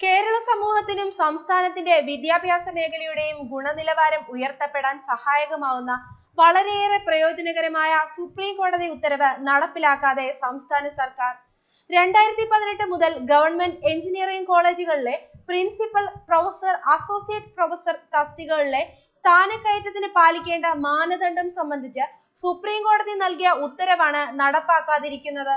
കേരള സമൂഹത്തിനും സംസ്ഥാനത്തിന്റെ വിദ്യാഭ്യാസ മേഖലയുടെയും ഗുണനിലവാരം ഉയർത്തപ്പെടാൻ സഹായകമാവുന്ന വളരെയേറെ പ്രയോജനകരമായ സുപ്രീം കോടതി ഉത്തരവ് നടപ്പിലാക്കാതെ സംസ്ഥാന സർക്കാർ. രണ്ടായിരത്തി പതിനെട്ട് മുതൽ ഗവൺമെന്റ് എഞ്ചിനീയറിംഗ് കോളേജുകളിലെ പ്രിൻസിപ്പൽ പ്രൊഫസർ അസോസിയേറ്റ് പ്രൊഫസർ തസ്തികകളിലെ സ്ഥാനക്കയറ്റത്തിന് പാലിക്കേണ്ട മാനദണ്ഡം സംബന്ധിച്ച് സുപ്രീം കോടതി നൽകിയ ഉത്തരവാണ് നടപ്പാക്കാതിരിക്കുന്നത്.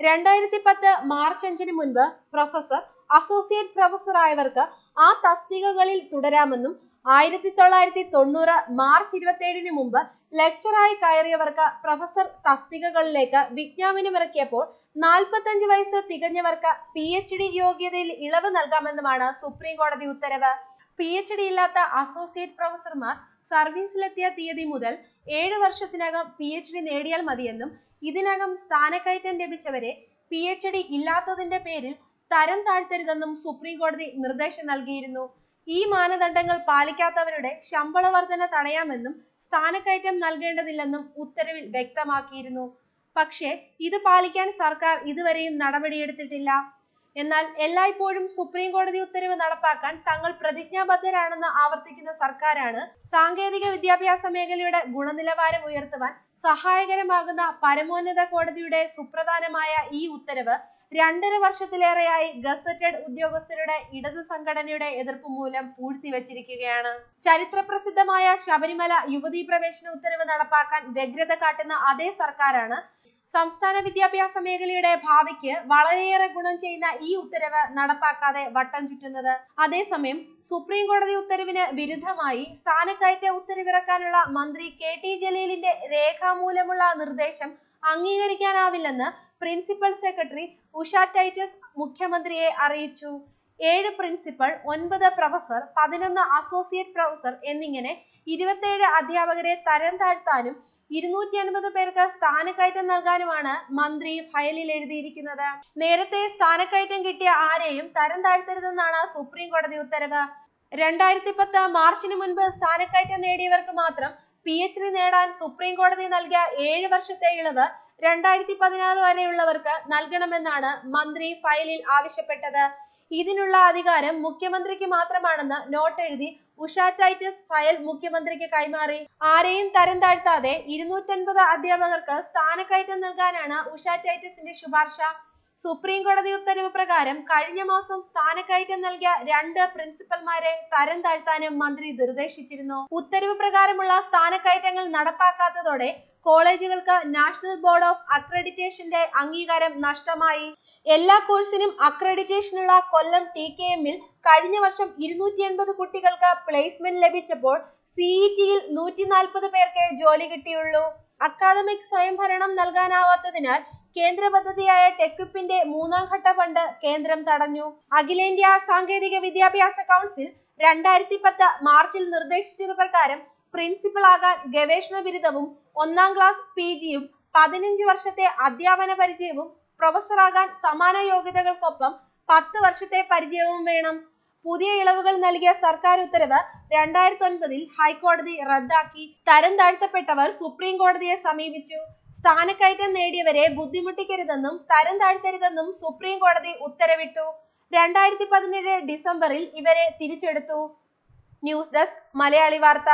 രണ്ടായിരത്തി പത്ത് മാർച്ച് അഞ്ചിന് മുൻപ് പ്രൊഫസർ അസോസിയേറ്റ് പ്രൊഫസർ ആയവർക്ക് ആ തസ്തികകളിൽ തുടരാമെന്നും ആയിരത്തി തൊള്ളായിരത്തി തൊണ്ണൂറ് മാർച്ച് ഇരുപത്തിയേഴിന് മുമ്പ് ലെക്ചറായി കയറിയവർക്ക് പ്രൊഫസർ തസ്തികകളിലേക്ക് വിജ്ഞാപനം ഇറക്കിയപ്പോൾ നാൽപ്പത്തഞ്ച് വയസ്സ് തികഞ്ഞവർക്ക് പി എച്ച് ഡി യോഗ്യതയിൽ ഇളവ് നൽകാമെന്നുമാണ് സുപ്രീം കോടതി ഉത്തരവ്. പി എച്ച് ഡി ഇല്ലാത്ത അസോസിയേറ്റ് പ്രൊഫസർമാർ സർവീസിലെത്തിയ തീയതി മുതൽ ഏഴ് വർഷത്തിനകം പി എച്ച് ഡി നേടിയാൽ മതിയെന്നും ഇതിനകം സ്ഥാനക്കയറ്റം ലഭിച്ചവരെ പി എച്ച് ഡി ഇല്ലാത്തതിന്റെ പേരിൽ തരം താഴ്ത്തരുതെന്നും സുപ്രീം കോടതി നിർദ്ദേശം നൽകിയിരുന്നു. ഈ മാനദണ്ഡങ്ങൾ പാലിക്കാത്തവരുടെ ശമ്പള വർധന തടയാമെന്നും സ്ഥാനക്കയറ്റം നൽകേണ്ടതില്ലെന്നും ഉത്തരവിൽ വ്യക്തമാക്കിയിരുന്നു. പക്ഷേ ഇത് പാലിക്കാൻ സർക്കാർ ഇതുവരെയും നടപടിയെടുത്തിട്ടില്ല. എന്നാൽ എല്ലായ്പ്പോഴും സുപ്രീം കോടതി ഉത്തരവ് നടപ്പാക്കാൻ തങ്ങൾ പ്രതിജ്ഞാബദ്ധരാണെന്ന് ആവർത്തിക്കുന്ന സർക്കാരാണ് സാങ്കേതിക വിദ്യാഭ്യാസ മേഖലയുടെ ഗുണനിലവാരം ഉയർത്തുവാൻ സഹായകരമാകുന്ന പരമോന്നത കോടതിയുടെ സുപ്രധാനമായ ഈ ഉത്തരവ് രണ്ടര വർഷത്തിലേറെയായി ഗസറ്റഡ് ഉദ്യോഗസ്ഥരുടെ ഇടത് സംഘടനയുടെ എതിർപ്പ് മൂലം പൂഴ്ത്തിവച്ചിരിക്കുകയാണ്. ചരിത്രപ്രസിദ്ധമായ ശബരിമല യുവതീ പ്രവേശന ഉത്തരവ് നടപ്പാക്കാൻ വ്യഗ്രത കാട്ടുന്ന അതേ സർക്കാരാണ് സംസ്ഥാന വിദ്യാഭ്യാസ മേഖലയുടെ ഭാവിക്ക് വളരെയേറെ ഗുണം ചെയ്യുന്ന ഈ ഉത്തരവ് നടപ്പാക്കാതെ വട്ടം ചുറ്റുന്നത്. അതേസമയം സുപ്രീം കോടതി ഉത്തരവിന് വിരുദ്ധമായി സ്ഥാനക്കയറ്റ ഉത്തരവിറക്കാനുള്ള മന്ത്രി കെ ടി ജലീലിന്റെ രേഖാമൂലമുള്ള നിർദ്ദേശം അംഗീകരിക്കാനാവില്ലെന്ന് പ്രിൻസിപ്പൽ സെക്രട്ടറി ഉഷ ടൈറ്റസ് മുഖ്യമന്ത്രിയെ അറിയിച്ചു. ഏഴ് പ്രിൻസിപ്പൽ ഒൻപത് പ്രൊഫസർ പതിനൊന്ന് അസോസിയേറ്റ് പ്രൊഫസർ എന്നിങ്ങനെ ഇരുപത്തേഴ് അധ്യാപകരെ തരം താഴ്ത്താനും ഇരുന്നൂറ്റി അൻപത് പേർക്ക് സ്ഥാനക്കയറ്റം നൽകാനുമാണ് മന്ത്രി ഫയലിൽ എഴുതിയിരിക്കുന്നത്. നേരത്തെ സ്ഥാനക്കയറ്റം കിട്ടിയ ആരെയും തരം താഴ്ത്തരുതെന്നാണ് സുപ്രീം കോടതി ഉത്തരവ്. രണ്ടായിരത്തി പത്ത് മാർച്ചിന് മുൻപ് സ്ഥാനക്കയറ്റം നേടിയവർക്ക് മാത്രം പി എച്ച് ഡി നേടാൻ സുപ്രീം കോടതി നൽകിയ ഏഴ് വർഷത്തെ ഇളവ് രണ്ടായിരത്തി പതിനാറ് വരെയുള്ളവർക്ക് നൽകണമെന്നാണ് മന്ത്രി ഫയലിൽ ആവശ്യപ്പെട്ടത്. ഇതിനുള്ള അധികാരം മുഖ്യമന്ത്രിക്ക് മാത്രമാണെന്ന് നോട്ട് എഴുതി ഉഷാറ്റൈറ്റിസ് ഫയൽ മുഖ്യമന്ത്രിക്ക് കൈമാറി. ആരെയും തരം താഴ്ത്താതെ ഇരുന്നൂറ്റൻപത് അധ്യാപകർക്ക് സ്ഥാനക്കയറ്റം നൽകാനാണ് ഉഷാറ്റൈറ്റിസിന്റെ ശുപാർശ. സുപ്രീം കോടതി ഉത്തരവ് പ്രകാരം കഴിഞ്ഞ മാസം സ്ഥാനക്കയറ്റം നൽകിയ രണ്ട് പ്രിൻസിപ്പൽമാരെ തരം താഴ്ത്താനും മന്ത്രി നിർദ്ദേശിച്ചിരുന്നു. ഉത്തരവ് പ്രകാരമുള്ള സ്ഥാനക്കയറ്റങ്ങൾ നടപ്പാക്കാത്തതോടെ കോളേജുകൾക്ക് നാഷണൽ ബോർഡ് ഓഫ് അക്രഡിറ്റേഷന്റെ അംഗീകാരം നഷ്ടമായി. എല്ലാ കോഴ്സിനും അക്രഡിറ്റേഷനുള്ള കൊല്ലം ടി കെ എമ്മിൽ കഴിഞ്ഞ വർഷം ഇരുന്നൂറ്റി എൺപത് കുട്ടികൾക്ക് പ്ലേസ്മെന്റ് ലഭിച്ചപ്പോൾ സിഇടിയിൽ നൂറ്റി നാൽപ്പത് പേർക്ക് ജോലി കിട്ടിയുള്ളൂ. അക്കാദമിക് സ്വയംഭരണം നൽകാനാവാത്തതിനാൽ കേന്ദ്ര പദ്ധതിയായ ടെക്വിപ്പിന്റെ മൂന്നാം ഘട്ട ഫണ്ട് കേന്ദ്രം തടഞ്ഞു. അഖിലേന്ത്യാ സാങ്കേതിക വിദ്യാഭ്യാസ കൗൺസിൽ രണ്ടായിരത്തി പത്ത് മാർച്ചിൽ നിർദ്ദേശിച്ചത് പ്രകാരം പ്രിൻസിപ്പൽ ആകാൻ ഗവേഷണ ബിരുദവും ഒന്നാം ക്ലാസ് പി ജിയും പതിനഞ്ച് വർഷത്തെ അധ്യാപന പരിചയവും പ്രൊഫസറാകാൻ സമാന യോഗ്യതകൾക്കൊപ്പം പത്ത് വർഷത്തെ പരിചയവും വേണം. പുതിയ ഇളവുകൾ നൽകിയ സർക്കാർ ഉത്തരവ് രണ്ടായിരത്തി ഒൻപതിൽ ഹൈക്കോടതി റദ്ദാക്കി. തരം താഴ്ത്തപ്പെട്ടവർ സുപ്രീം കോടതിയെ സമീപിച്ചു. സ്ഥാനക്കയറ്റം നേടിയവരെ ബുദ്ധിമുട്ടിക്കരുതെന്നും തരം താഴ്ത്തരുതെന്നും സുപ്രീം കോടതി ഉത്തരവിട്ടു. രണ്ടായിരത്തി പതിനേഴ് ഡിസംബറിൽ ഇവരെ തിരിച്ചെടുത്തു. ന്യൂസ് ഡെസ്ക് മലയാളി വാർത്ത.